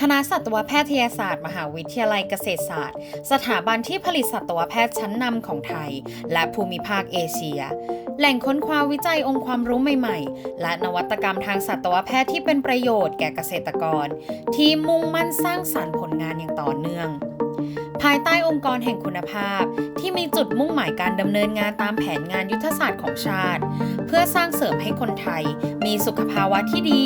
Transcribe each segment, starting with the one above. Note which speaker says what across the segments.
Speaker 1: คณะสัตวแพทยศาสตร์ มหาวิทยาลัยเกษตรศาสตร์ สถาบันที่ผลิตสัตวแพทย์ชั้นนำของไทย และภูมิภาคเอเชีย แหล่งค้นคว้าวิจัยองค์ความรู้ใหม่ๆ และนวัตกรรมทางสัตวแพทย์ที่เป็นประโยชน์แก่เกษตรกร ที่มุ่งมั่นสร้างสรรค์ผลงานอย่างต่อเนื่อง ภายใต้องค์กรแห่งคุณภาพที่มีจุดมุ่งหมายการดำเนินงานตามแผนงานยุทธศาสตร์ของชาติ เพื่อสร้างเสริมให้คนไทย มีสุขภาวะที่ดี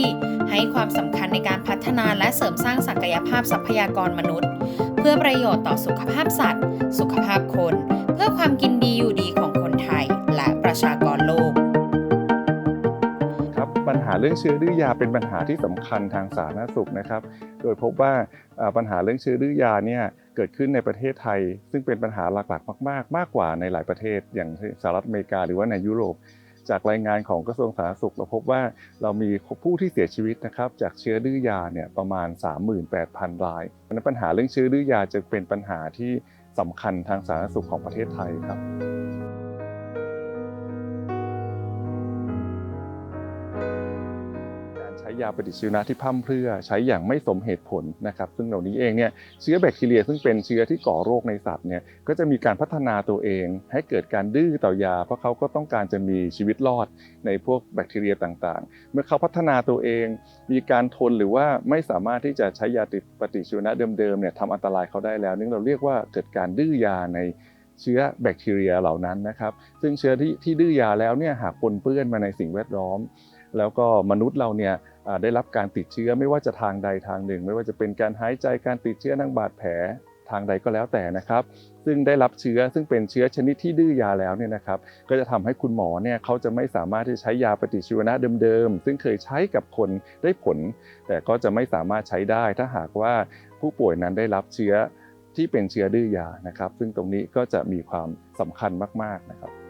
Speaker 1: ให้ความสำคัญในการพัฒนาและเสริมสร้างศักยภาพทรัพยากรมนุษย์ เพื่อประโยชน์ต่อสุขภาพสัตว์ สุขภาพคน เพื่อความกินดีอยู่ดีของคนไทย และประชากรโลก
Speaker 2: ครับปัญหาเรื่องเชื้อดื้อยาเป็นปัญหาที่สำคัญทางสาธารณสุขนะครับ โดยพบว่าอ่าปัญหาเรื่องเชื้อดื้อยาเนี่ยเกิดขึ้นในประเทศไทย ซึ่งเป็นปัญหาหลักๆ มาก ๆ มากกว่าในหลายประเทศอย่างสหรัฐอเมริกาหรือว่าในยุโรป จากรายงานของกระทรวงสาธารณสุขเราพบว่าเรามีผู้ที่เสียชีวิตนะครับจากเชื้อดื้อยาเนี่ยประมาณ 38,000 รายเพราะนั้นปัญหาเรื่องเชื้อดื้อยาจะเป็นปัญหาที่สำคัญทางสาธารณสุขของประเทศไทยครับ การใช้ยาปฏิชีวนะที่พร่ำเพรื่อใช้อย่างไม่สมเหตุผลนะครับ ซึ่งเหล่านี้เองเนี่ยเชื้อแบคทีเรีย ซึ่งเป็นเชื้อที่ก่อโรคในสัตว์เนี่ยก็จะมีการพัฒนาตัวเอง ให้เกิดการดื้อต่อยา เพราะเขาก็ต้องการจะมีชีวิตรอดในพวกแบคทีเรียต่างๆ เมื่อเขาพัฒนาตัวเอง มีการทนหรือว่าไม่สามารถที่จะใช้ยาปฏิชีวนะเดิมๆเนี่ยทำอันตรายเขาได้แล้วนี่เราเรียกว่าเกิดการดื้อยาในเชื้อแบคทีเรียเหล่านั้นนะครับ ซึ่งเชื้อที่ที่ดื้อยาแล้วเนี่ยหากปนเปื้อนมาในสิ่งแวดล้อม แล้วก็มนุษย์เราเนี่ยได้รับการติดเชื้อไม่ว่าจะทางใดทางหนึ่ง ไม่ว่าจะเป็นการหายใจการติดเชื้อทางบาดแผลทางใดก็แล้วแต่นะครับ ซึ่งได้รับเชื้อซึ่งเป็นเชื้อชนิดที่ดื้อยาแล้วเนี่ยนะครับ ก็จะทำให้คุณหมอเนี่ยเขาจะไม่สามารถที่ใช้ยาปฏิชีวนะเดิมๆ ซึ่งเคยใช้กับคนได้ผล แต่ก็จะไม่สามารถใช้ได้ถ้าหากว่าผู้ป่วยนั้นได้รับเชื้อที่เป็นเชื้อดื้อยานะครับ ซึ่งตรงนี้ก็จะมีความสำคัญมากๆนะครับ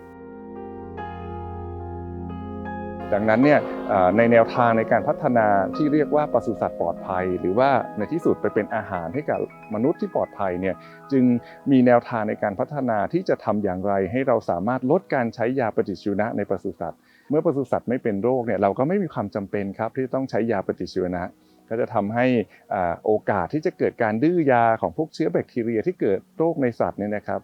Speaker 2: ดังนั้นเนี่ยในแนวทางในการพัฒนาที่เรียกว่าปศุสัตว์ปลอดภัย หรือว่าในที่สุดไปเป็นอาหารให้กับมนุษย์ที่ปลอดภัยเนี่ยจึงมีแนวทางในการพัฒนาที่จะทำอย่างไร ให้เราสามารถลดการใช้ยาปฏิชีวนะในปศุสัตว์ เมื่อปศุสัตว์ไม่เป็นโรคเนี่ยเราก็ไม่มีความจำเป็นครับที่ต้องใช้ยาปฏิชีวนะ ก็จะทำให้อาโอกาสที่จะเกิดการดื้อยาของพวกเชื้อแบคทีเรียที่เกิดโรคในสัตว์เนี่ยนะครับ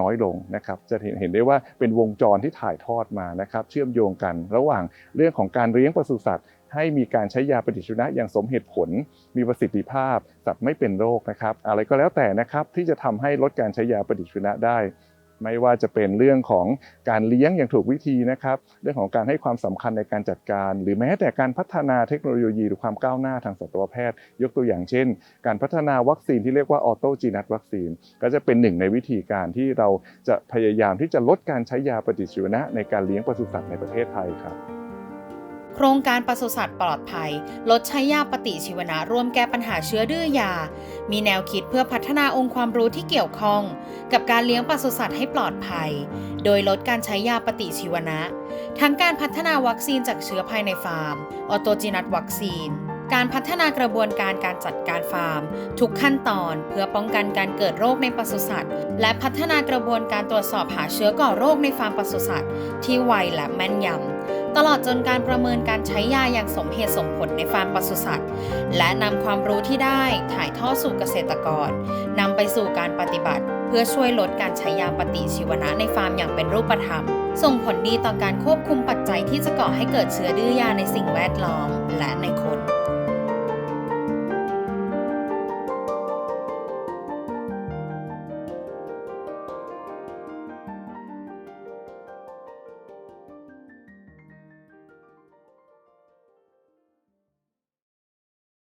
Speaker 2: น้อยลงนะครับจะเห็นได้ว่าเป็นวงจรที่ถ่ายทอดมานะครับเชื่อมโยงกันระหว่างเรื่องของการเลี้ยงปศุสัตว์ให้มีการใช้ยาปฏิชีวนะอย่างสมเหตุผล มีประสิทธิภาพ สัตว์ไม่เป็นโรคนะครับ อะไรก็แล้วแต่นะครับที่จะทำให้ลดการใช้ยาปฏิชีวนะได้ ไม่ว่าจะเป็นเรื่องของการเลี้ยงอย่างถูกวิธีนะครับ เรื่องของการให้ความสำคัญในการจัดการ หรือแม้แต่การพัฒนาเทคโนโลยีหรือความก้าวหน้าทางสัตวแพทย์ ยกตัวอย่างเช่น การพัฒนาวัคซีนที่เรียกว่าออโตจีนัสวัคซีน ก็จะเป็นหนึ่งในวิธีการที่เราจะพยายามที่จะลดการใช้ยาปฏิชีวนะในการเลี้ยงปศุสัตว์ในประเทศไทยครับ
Speaker 1: โครงการปศุสัตว์ปลอดภัย ลดใช้ยาปฏิชีวนะร่วมแก้ปัญหาเชื้อดื้อยา มีแนวคิดเพื่อพัฒนาองค์ความรู้ที่เกี่ยวข้อง กับการเลี้ยงปศุสัตว์ให้ปลอดภัย โดยลดการใช้ยาปฏิชีวนะ ทั้งการพัฒนาวัคซีนจากเชื้อภายในฟาร์ม ออโตจินัสวัคซีน การพัฒนากระบวนการการจัดการฟาร์ม ทุกขั้นตอนเพื่อป้องกันการเกิดโรคในปศุสัตว์ และพัฒนากระบวนการตรวจสอบหาเชื้อก่อโรคในฟาร์มปศุสัตว์ที่ไวและแม่นยำ ตลอดจนการประเมินการใช้ยาอย่างสมเหตุสมผลในฟาร์มปศุสัตว์ และนำความรู้ที่ได้ถ่ายทอดสู่เกษตรกรนำไปสู่การปฏิบัติ เพื่อช่วยลดการใช้ยาปฏิชีวนะในฟาร์มอย่างเป็นรูปธรรม ส่งผลดีต่อการควบคุมปัจจัยที่จะก่อให้เกิดเชื้อดื้อยาในสิ่งแวดล้อมและในคน